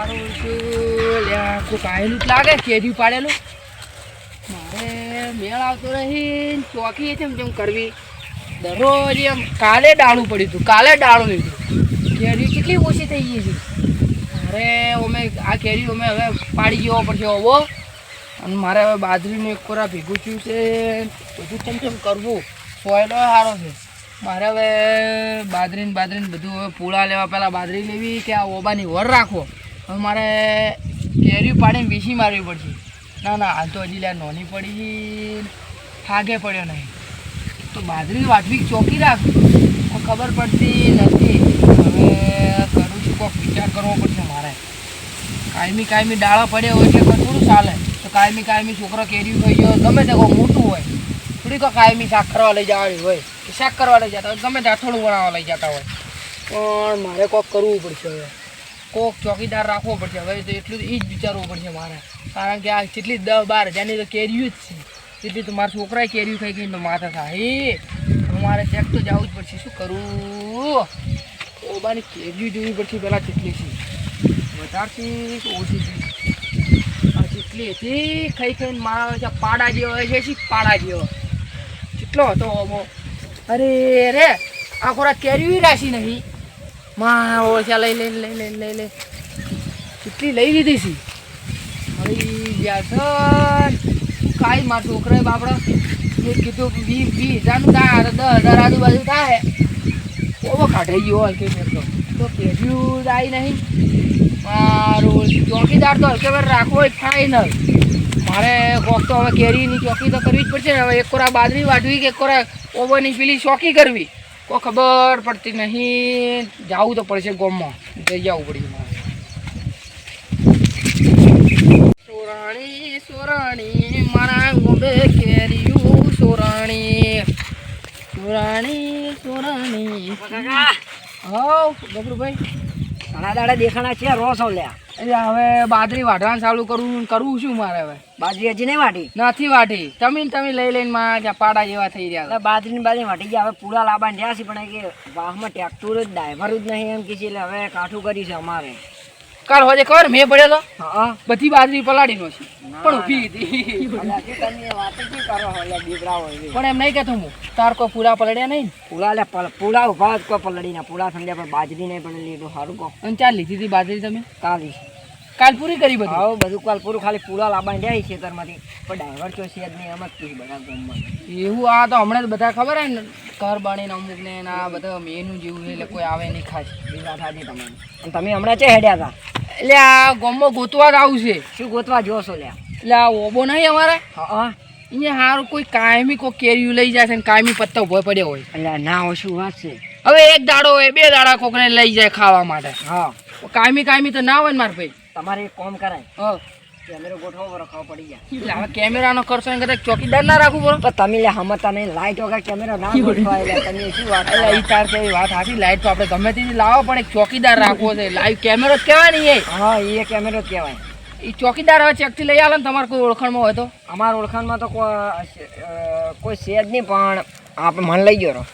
મારું શું લ્યા કોક આયેલું જ લાગે કેરી પાડેલું. મારે મેળ આવતો નહીં ચોકી છે જેમ કરવી. દરરોજ એમ કાલે ડાળું પડ્યું હતું, કાલે ડાળું લીધું કેરી કેટલી ઓછી થઈ ગઈ છે મારે અમે આ કેરી અમે હવે પાડી જવો પડશે હવે અને મારે હવે બાજરીનું એક કોરા ભેગું થયું છે બધું કેમ કેમ કરવું? સોયલો સારો છે. મારે હવે બાજરીને બાજરીને બધું હવે પૂળા લેવા પહેલાં બાજરી લેવી કે આ ઓબાની વર રાખવો? હવે મારે કેરી પાડીને વીસી મારવી પડશે. ના ના હાલ તો હજી લે નોની પડી થાગે પડ્યો નહીં. તો બાજરી વાટવી ચોકી રાખ. ખબર પડતી નથી. હવે કરું છું કોઈક વિચાર કરવો પડશે મારે. કાયમી કાયમી ડાળા પડ્યા હોય એટલે થોડું ચાલે. તો કાયમી કાયમી છોકરો કેરી થઈ ગયો, ગમે તે કોઈ મોટું હોય. થોડીક કાયમી શાક કરવા લઈ જવાની હોય. કે શાક કરવા લઈ જતા હોય, ગમે ત્યાં થોડું બનાવવા લઈ જતા હોય. પણ મારે કોક કરવું પડશે હવે. કોક ચોકીદાર રાખવો પડશે. હવે તો એટલું એ જ વિચારવું પડશે મારે. કારણ કે આ જેટલી દસ બાર હજારની તો કેરીયું જ છે. એટલી તો મારા છોકરાએ કેરીયું ખાઈ ગઈ માથા થાય. મારે ચેક તો જવું જ પડશે. શું કરું? ઓબાની કેરીયું જોવી પડશે પહેલાં કેટલી છે. વધારથી ઓછી છે? જેટલી હતી, ખાઈ ખાઈને મારા પાડા જેવો છે, શી પાડા જેવો? કેટલો હતો ઓમો. અરે રે આ ખોરાક કેરી રાશી નહીં. માં ઓછા લઈ લઈ લઈ લઈ લઈ લઈ. કેટલી લઈ લીધી છે? હવે યાર કાંઈ મારા છોકરાએ બાપડા કીધું વી વી હજારનું થાય દસ હજાર આજુબાજુ થાય. ઓવો કાઢાઈ ગયો હલકે મેં તો. તો પહેર્યું આવી નહીં. મારું ચોકીદાર તો હલકેવાર રાખવો જ થાય ન. મારે કોક તો હવે કેરીની ચોકી તો કરવી જ પડશે ને. હવે એક કોરા બાજરી વાટવી કે એક કોરા ઓવરની પેલી ચોકી કરવી. કોઈ ખબર પડતી નહીં. જવું તો પડશે ગોમમાં. જઈ જવું પડી મારે સોરાણી સોરાણી મારા ગોબે કેરિયું સોરાણી. સોરાણી સોરાણી. હા ગભરુભાઈ ઘણા દાડા દેખાણા છે રોસ લ્યા. એટલે હવે બાજરી વાઢવાનું ચાલુ કરવું કરવું શું મારે હવે? બાજરી હજી નહીં વાટી નથી વાટી તમે તમે લઈ લઈને માં પાડા જેવા થઈ રહ્યા બાજરી બાજરીની બાજરી વાટી ગયા. હવે પૂરા લાંબા રહ્યા છે પણ કે વાહમાં ટ્રેક્ટર જ ડ્રાઈવર જ નહીં એમ કે છે એટલે હવે કાઠું કરી છે અમારે. કાલ હોજે ખબર? મેં પડેલો. બધી બાજરી પલાળીનો છે. પણ ઊભી હતી? પણ એમ નહીં કહેતો હું. તાર કોઈ પૂરા પલડ્યા નહીં પૂરા લે પૂળા ઊભા કોઈ પલડી ના. પૂરા સમજ્યા પણ બાજરી નહીં પડેલી એટલું સારું કહો. અને ચાલ લીધી હતી બાજરી તમે? કાલી. કાલ પૂરી કરી બધું? હવે બધું કાલપુરું ખાલી પૂળા લાંબા જાય ખેતરમાંથી. પણ ડાયવર તો છે જ નહીં એમ જ કીધું બધા ગામમાં એવું આ તો હમણાં જ બધા ખબર હે ને ઘર બાણીને અમુક ને આ બધા મેનું જેવું એટલે કોઈ આવે નહીં ખાસ. બીજા વાત તમને. અને તમે હમણાં છે હેડ્યા હતા? એટલે આ ગામમાં ગોતવા જ આવું છે. શું ગોતવા જોશો લ્યા? એટલે આ ઓબો નહીં અમારે? હા અહીંયા સારું કોઈ કાયમી કોઈ કેરીયું લઈ જાય છે ને કાયમી પત્તા ઊભો પડ્યો હોય. એટલે ના હોય શું વાત છે? હવે એક દાડો હોય બે દાડા કોકને લઈ જાય ખાવા માટે. હા. કાયમી કાયમી તો ના હોય ને મારા ભાઈ. તમારે એક કામ કરાય. હા. કેમેરો ગોઠવો રખાવ પડી ગયા. હવે કેમેરાનો ખર્ચો એને કદાચ ચોકીદાર ના રાખવું પડે. પણ તમે લે હમતા નહીં લાઈટ વગર કેમેરો ના ગોઠવાય એટલે તમે શું વાત એટલે ઈ તાર કે વાત સાચી લાઈટ તો આપણે ગમે તેથી લાવો પણ એક ચોકીદાર રાખવો છે. લાઈવ કેમેરો જ કહેવાય ને એ. હા એ કેમેરો જ કહેવાય. એ ચોકીદાર હવે ચેકથી લઈ આવે ને તમારે કોઈ ઓળખાણમાં હોય તો. અમારા ઓળખાણમાં તો કોઈ કોઈ છે જ નહીં પણ આપણે મન લઈ ગયો.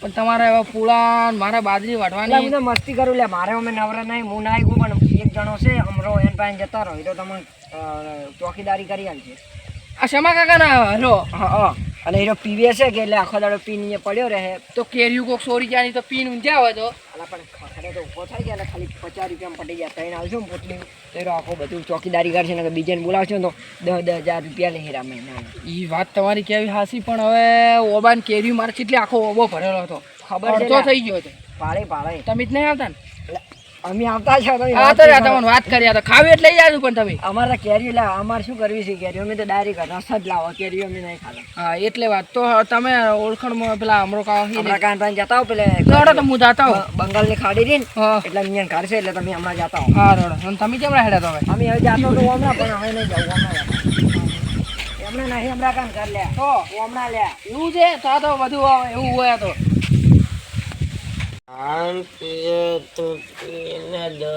પણ તમારે હવે પૂળા મારે બાજરી વાટવાની. મસ્તી કરું લે મારે અમે નવરા નહીં હું ના આવ્યું પણ જણો છે અમરો એન પાસે જતા રહો. એ તો તમે ચોકીદારી કરી આલશે આ શમા કાકા ના હલો હા. અને એનો પીવે છે કે એટલે આખો દાડો પીન અહીંયા પડ્યો રહે. તો કેરીયું કોક સોરી જાની તો પીન ઊંઝા હોય તો? અલા પણ ખરે તો ઊભો થાય ગયા ખાલી પચાસ રૂપિયામાં પટી ગયા. ત્રણ આવજો ને પોટલી. તેરો આખો બધું ચોકીદારી કરશે ને બીજાને બોલાવશો તો દસ દસ હજાર રૂપિયા લઈ હેરા મહિના એ વાત તમારી કેવી હાસી પણ હવે ઓબાન કેરીયું મારે કેટલી આખો ઓબો ભરેલો હતો. ખબર તો થઈ ગયો હતો. ભાડે ભાડે તમે જ નહીં આવતા ને? અમે આવતા છો તમે આ તો નહીં તમને વાત કરી તો ખાવી એટલે લઈ જાજો પણ તમે. અમારે કેરી લા અમારે શું કરવી છે કેરી અમે તો ડાયરેક્ટ રસ જ લાવો કેરી અમે નહીં ખાતા. હા એટલે વાત. તો તમે ઓળખણમાં પેલા અમરો કાકા હમણાં કાન પાસે જતા હો પેલે લડો તો હું જાતા હોઉં. બ- બંગાળની ખાડી રહી ને એટલે અહીંયા ઘર છે એટલે તમે હમણાં જતા હો. હા રડો અને તમે કેમ હેડ્યા તો હવે? અમે હવે જાતો તો હમણાં પણ હવે નહીં જવું હમણાં. હમણાં નહીં હમણાં કામ કર લે. તો? હમણાં લે. એવું છે? તો તો બધું એવું હોય તો. આમ પીએ તું પીને દો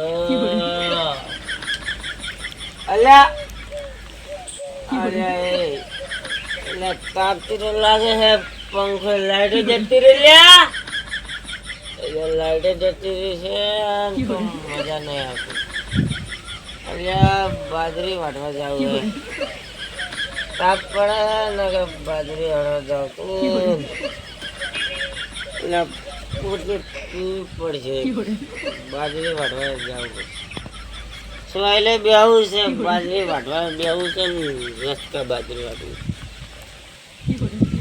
અલ્યા અરે એટલે તાપતી તો લાગે છે પંખો લાઈટ જતી રહી લ્યા એટલે લાઈટ જતી રહી છે આમ તો મજા નહીં આવતી અલ્યા બાજરી વાટવા જાવ તાપ પડે ને કે બાજરી તો પીવી પડશે બાજરી વાટવા જાવ સોયલે બેહવું છે બાજરી વાટવા બેહવું છે ને રસ્તા બાજરી વાટવું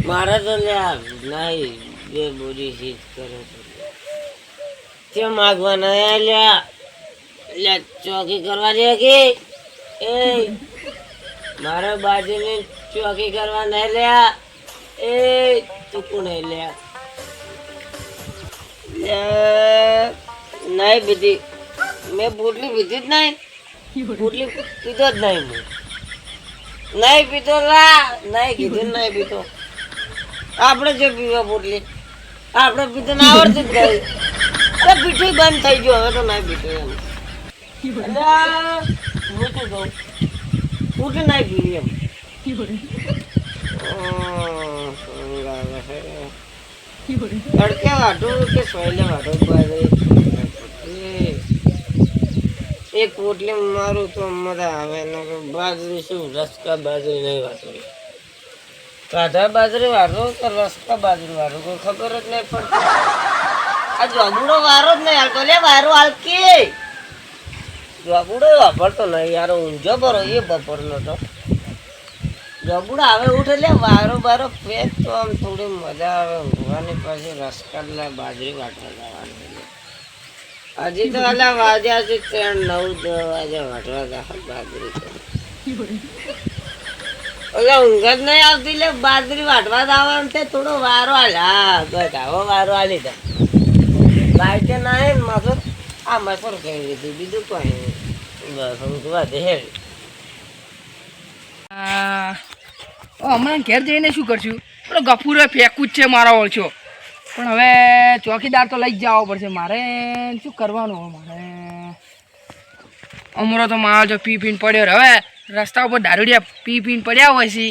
મારે તો લ્યા નહીં બે બોરી સીજ કરે છે. કેમ માગવાના? લ્યા લ્યા ચોકી કરવા દે કે? એ મારે બાજરીને ચોકી કરવા નહીં લ્યા એ તું કોને લ્યા, નહીં બીજી. મેં બોટલી પીધી જ નહીં. પોટલી પીધો જ નહીં હું નહીં પીધો લા નહીં કીધું નહીં પીતો આપણે જે પીવા બોટલી આપણે પીધો ને આવડતું જ ગઈ તો પીઠું બંધ થઈ ગયું હવે તો નહીં પીતો એમ. મોટું કહું? ફૂટ નહીં પીવી એમ. તડકે વાઢું કે સોયલે એ- એક પોટલી મારું તો મજા આવે ને બાજરી શું, રસકા બાજરી નહીં વાતો કાઢા બાજરી વાળો કે રસકા બાજરી વાળો કોઈ ખબર જ નહીં પડતી. આ જોગુડો વારો જ નહીં હાલતો. લે વારો હાલકી. જોગુડો વાપરતો નહીં. યાર ઊંઝો ભરો. એ બપોરનો તો. જોગુડો આવે, ઉઠે એટલે વારો બારો ફેંક તો આમ થોડી મજા આવે. ઊંઘવાની પછી રસકડલા બાજરી વાટવા જવાની હજી તો અલા વાગ્યા છે ત્રણ, નવ, દસ વાગે વાટવા જા બાજરી ઓલા ઊંઘ જ નહીં આવતી લે, બાજરી વાટવા જવાનું છે, થોડો વારો હાલ. હા, બસ, આવો વારો હાલી દે. બાઈકે ના માથું આ મસર કહી દીધું બીજું કોઈ બસ, ઊંઘવા દે આ ઓ, હમણાં ઘેર જઈને શું કરશું? પેલો ગફુરે ફેંકું જ છે મારા ઓળછો પણ હવે ચોકીદાર તો લઈ જ જવો પડશે. મારે શું કરવાનું મારે? અમરો તો મારો જો પી પીને પડ્યો. હવે રસ્તા ઉપર દારૂડિયા પી પીને પડ્યા હોય છે,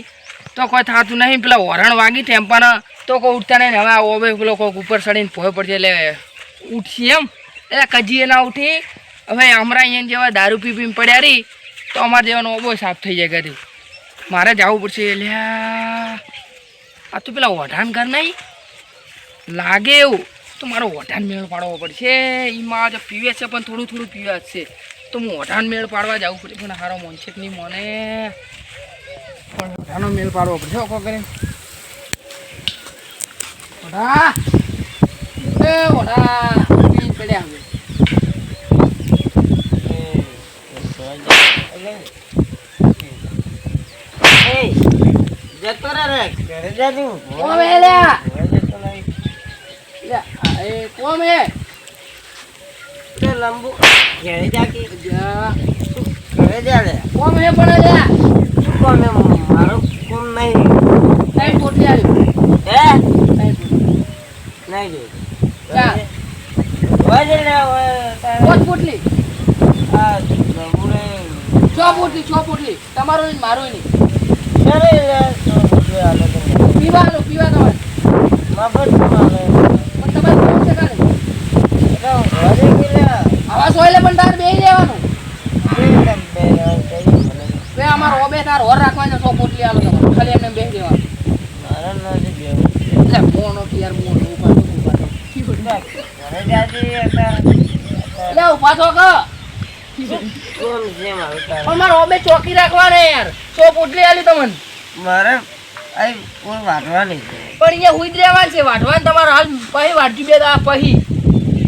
તો કોઈ થતું નહીં. પેલા વરણ વાગી ટેમ્પાના તો કોઈ ઉઠતા નહીં હવે ઓબે પેલો કોઈક ઉપર ચડીને ભોય પડશે. એટલે ઉઠશે એમ. એટલે કજીએ ના ઉઠી. હવે હમણાં અહીંયા જેવા દારૂ પી પીને પડ્યા રહી તો અમારે જેવાનો ઓબો સાફ થઈ જાય ઘરે. મારે જવું પડશે, અલ્યા. આ તો પેલા ઓઢાન ઘર નહીં. લાગે એવું. તો મારો ઓઢાન મેળ પાડવો પડશે. એમાં જો પીવે છે, પણ થોડું થોડું પીવે છે. તો હું ઓઢાન મેળ પાડવા જવું પડશે પણ હારો મોનછેક નહીં મને. પણ ઓઢાનો મેળ પાડવો પડશે ઓકો કરીને. એ પડ્યા હવે. જતો રે રે ઘરે જા તું ઓમે લ્યા? જતો આ એ કોમ હે? તે લંબુ ઘરે જા કે જા, ઘરે જા લે કોમ હે પણ લ્યા? શું કોમ એમ મારો કોમ નહીં. આવી હે? છે પોટલી આ છ પોટલી છ પોટલી તમારો નહીં મારો નહીં હાલે પીવાનું પીવા તમારે મફત હાલે પણ તમારે કોણ છે કાલે એટલે ઘરે આવા સોયલે પણ તાર બેહી રહેવાનું. બે અમારો ઓબે તાર હોર રાખવાનો છ પોટલી આલો તમારે ખાલી એમને બેહી દેવાનું મારા નથી બેવું એટલે મોનો યાર મોનો થો, ઊભા ઘરે જાજે અત્યારે ઊભા થો કે? પણ મારો ઓબે ચોકી રાખવાને યાર. છ પોટલી આલી તમને. મારે આ કોઈ વાટવા નહીં. પણ અહીંયા હુઈ જ રહેવાનું છે. વાઢવાનું તમારે હાલ પહી વાટી બે આ પહી.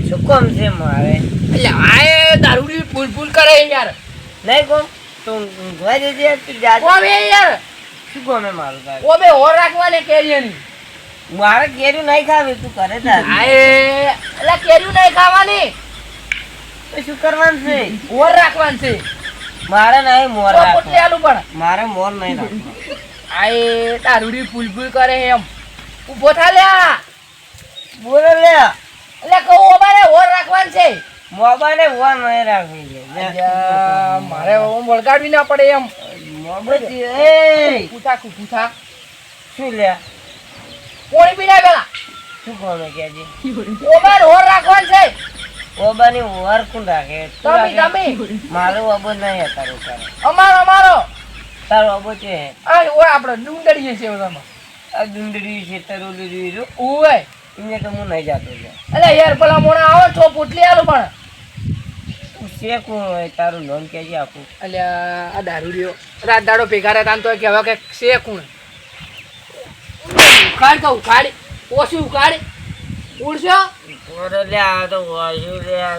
શું કોમ છે મારે? એટલે આ એ દારૂડી ફૂલ ફૂલ કરે યાર. નહીં કોમ તું ઊંઘવા જજે તું જાજે ઓબે યાર. શું કોમ મારું તારે? ઓબે હોર રાખવાને કેરીની મારે કેરી નહીં ખાવી તું કરે તાર આએ એટલે કેરીઓ નહીં ખાવાની. તો શું કરવાનું છે? ઓર રાખવાનું છે. મારે નહીં મોર પણ. મારે મોર નહીં રાખવા. આએ તારુડી ફૂલ ફૂલ કરે એમ. ઊભો થા લ્યા બોલો લ્યા એટલે કહું અમારે હોર રાખવાનું છે. મોબાઈલે ઓર નહીં રાખવી છે. મારે ઓમ વળગાડવી ના પડે એમ. મોબાઈલ એ. પૂછા પૂછા શું લ્યા કોણી પીડા પેલા. શું કોમે કેજી ઓબાર હોર રાખવાનું છે. ઓબાની ઓર કોણ રાખે? તમે તમે. મારો ઓબો નહીં હતા કરે અમારો અમારો. તારો અબો છે. આ ઓય આપણે ડુંગળીએ છે બધામાં આ ડુંગળી છે તરોલી રહ્યું ઓય એને તો હું નહીં જાતો છે અલે યાર પેલા મોણા આવો છો પોટલી આલો પણ. તું છે કોણ હોય? તારું નામ કહેજે આપું અલ્યા આ દારૂ રહ્યો રાત દાડો ભેગા રહેતા તો કે હવે કે છે કોણ. ઉખાડ તો ઉખાડ. ઓછી ઉખાડ. ઉડશો? લે આ તો વાજુ લે આ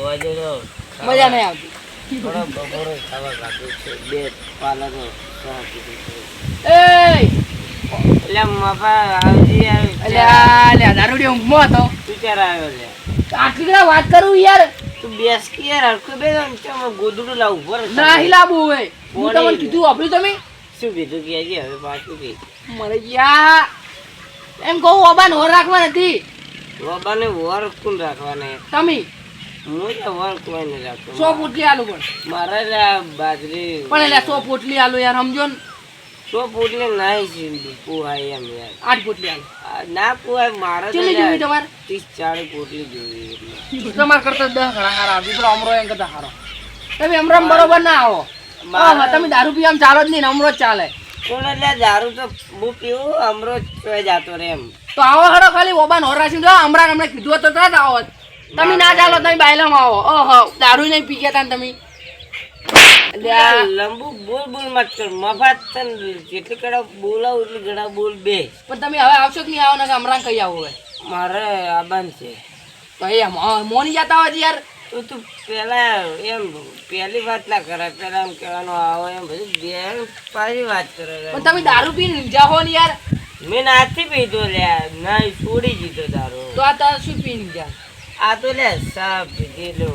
વાજુ મજા નહીં આવતી. થોડો છે છે. એટલે મફા આવજી આવી ઊંઘમાં હતો તું આવ્યો લે આટલી વાત કરું યાર તું બેસ કે યાર હરખું બે ગોદડું લાવ ઉપર ના હિલાબુ હોય હું તમને કીધું વાપર્યું તમે શું કીધું કે હવે પાછું કે મરે યા એમ કહું ઓબાન હોર રાખવા નથી બાબાને વર કોણ રાખવાને તમે હું તો વર કોઈ નહીં રાખતો સો પોટલી આલુ પણ. મારે લ્યા બાજરી પણ એટલે સો પોટલી આલુ યાર સમજો ને. સો પોટલી નાઈ છે પુહાય એમ યાર. આઠ પોટલી આલુ. ના પુહાય મારે કેટલી જોવી તમારે? ત્રીસ ચાળીસ પોટલી જોવી તમારે કરતા દસ ઘણા સારા આવતી પેલો અમરો એમ કરતા સારો તમે અમરામ બરોબર ના આવો. તમે દારૂ પીવા ચાલો જ નહીં અમરો જ ચાલે. કોણ એટલે દારૂ તો હું પીવું અમરો ચોય જાતો રે એમ. તો આવો હરો ખાલી ઓબાન હોરાશી જો અમરા અમને કીધું હોત તો તરત આવો. તમે ના ચાલો તમે બાયલામાં આવો. ઓહો દારૂ નહીં પી ગયા તમે. લંબુ બોલ બોલ મત કર. મફત જેટલી કડા બોલાવ એટલી ઘણા બોલ બે. પણ તમે હવે આવશો કે નહીં આવો ને કે કઈ આવો હવે મારે આબાન છે. તો મોની જતા હોય યાર. તો તું પેલા એમ પહેલી વાત ના કરે પહેલા એમ કહેવાનું આવો એમ બધું. બે પાછી વાત કરે. પણ તમે દારૂ પીને લીધા હો ને યાર. મેં નાથી પીધો લ્યા ના છોડી દીધો દારૂ. તો આ તાર શું પીને ઊંઝા આ તો લે સાપ પીધેલો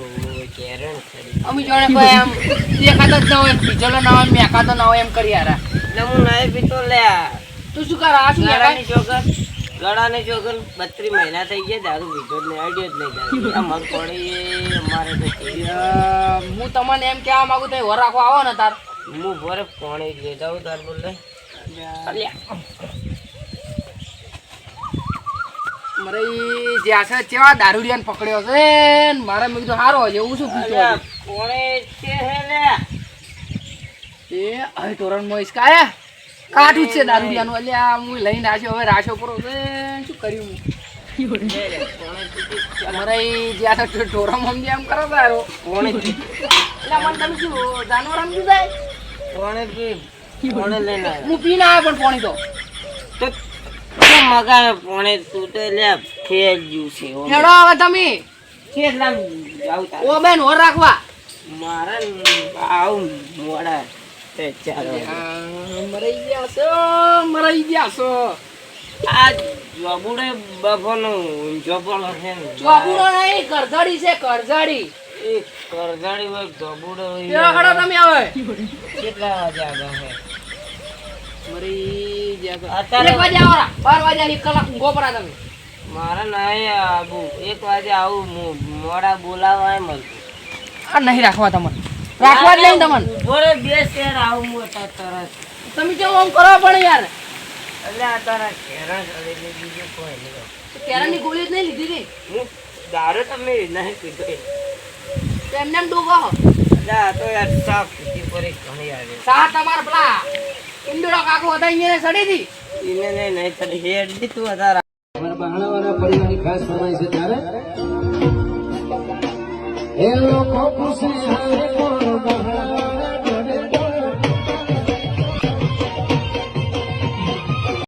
કેરણ અમે જોડે કોઈ એમ દેખાતો જ ના હોય પીચલો ના હોય મેકાતો ના હોય એમ કરી યાર એટલે હું નહીં પીતો લે. તું શું કર આ શું યાર જોગર ગળાની ચોગન બત્રીસ મહિના થઈ ગયા દારૂ પીધો જ નહીં અડ્યો જ નહીં દારૂ મગ મગફળી અમારે તો કેવી હું તમને એમ કહેવા માંગુ તો વર રાખવા આવો ને તાર. હું ભરે પાણી જ લેતા તાર બોલે મારે જે જ્યાં છે કેવા દારૂડિયાને પકડ્યો છે ને મારે મેં કીધું સારો છે એવું શું છે? હે લે? એ હવે તોરણમાં ઈસકાય કાઠું જ છે દારૂડિયાનું. અલ્યા હું લઈને આવ્યો હવે રાશો પૂરો છે શું કર્યું. મારે ઈ જ્યાં ઢોરમ સમજે એમ કરો તારો પીધી. એટલે મને તમે શું જાનવર સમજી જાય? પાણી પી પાણી લઈને આવ્યો. હું પીને આવ્યો પણ પાણી તો તો પોણે તું તો લે ફેર જ્યું છે હેડો હવે તમે. કેટલા જાઉં તારે? ઓ બેન ઓર રાખવા. મારે આવ મોડા તે ચાલો. મરાઈ ગયા છો મરાઈ ગયા છો. આ જોબુડે બફોનો જોબોળો છે જોબુડો નહીં કરજડી છે કરજાડી એ કરજાડી હોય જોબુડો હોય. તમે હવે. કેટલા વાગે આગળ છે મરી ગયા અત્યારે- એક વાગે આવો. બાર વાગે એક કલાક ઊંઘો પડા તમે. મારે નહીં આવું એક વાગે આવું મોડા બોલાવા એમ આ નહીં રાખવા તમને. રાખવા જ નહીં તમને. બોલે બે શેર આવું હું તરત. તમે કેમ આમ કરો પણ યાર? એટલે આ તારા ઘેરા ચડેલી બીજું કોઈ નહીં. કેરાની ગોળી જ નહીં લીધી હું દારૂ તમે નહીં પીધો એમને ડૂબો એટલે આ તો યાર સાફ પીધી પડી ઘણી આવે. સા તમાર પેલા ઇન્દુડો કાકો હતા અહીંયા સડી હતી એને નહીં નહીં તને હેડ દીધું વધારે. અમારા બહાણાવાળા પરિવારની ખાસ ફરમાઈ છે ત્યારે એ લોકો ખુશી હારે